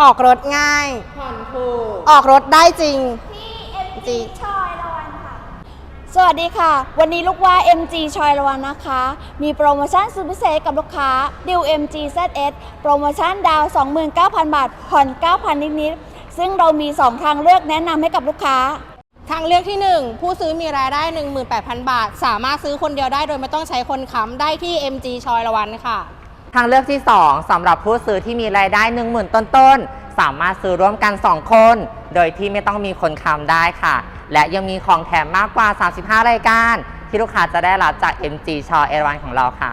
ออกรถง่าย ผ่อนถูก ออกรถได้จริง ที่จริ MG งชอยละวันค่ะ สวัสดีค่ะ วันนี้ลูกว่า MG ชอยละวันนะคะ มีโปรโมชั่นสุดพิเศษกับลูกค้าดิว MG ZS โปรโมชั่นดาว 29,000 บาท ผ่อน 9,000 นิดๆ ซึ่งเรามี 2 ทางเลือกแนะนำให้กับลูกค้า ทางเลือกที่ 1 ผู้ซื้อมีรายได้ 18,000 บาท สามารถซื้อคนเดียวได้โดยไม่ต้องใช้คนค้ำได้ที่ MG ชอยละวันค่ะ ทางเลือกที่ 2สำหรับผู้ซื้อที่มีรายได้ 10,000 ต้นๆ สามารถซื้อร่วมกัน 2 คน โดยที่ไม่ต้องมีคนค้ำได้ค่ะ และยังมีของแถมมากกว่า 35 รายการ ที่ลูกค้าจะได้รับจาก MG ชอเอราวันของเราค่ะ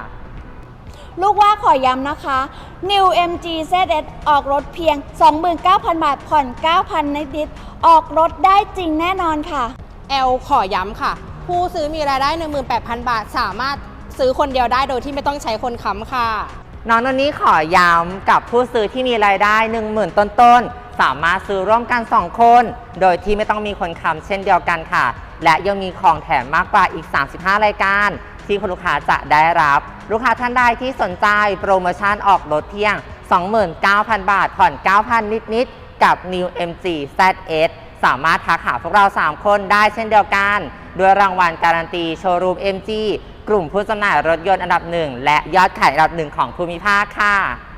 ลูกว่าขอย้ำนะคะ New MG ZS ออกรถเพียง 29,000 บาทผ่อน 9,000นิดๆออกรถได้จริงแน่นอนค่ะ L ขอย้ำค่ะ ผู้ซื้อมีรายได้ 18,000 บาท สามารถซื้อคนเดียวได้โดยที่ไม่ต้องใช้คนค้ำค่ะ น้องนนนี้ขอย้ำกับผู้ซื้อที่มีรายได้ 10,000 ต้นๆ สามารถซื้อร่วมกัน 2 คน โดยที่ไม่ต้องมีคนค้ำเช่นเดียวกันค่ะ และยังมีของแถมมากกว่าอีก 35 รายการ ที่คุณลูกค้าจะได้รับ ลูกค้าท่านใดที่สนใจโปรโมชั่นออกรถเพียง 29,000 บาทผ่อน 9,000 นิดๆ กับ New MG ZS สามารถทักหาพวกเรา 3 คนได้เช่นเดียวกันด้วยรางวัลการันตีโชว์รูม MG กลุ่มผู้จำหน่ายรถยนต์อันดับหนึ่งและยอดขายอันดับหนึ่งของภูมิภาคค่ะ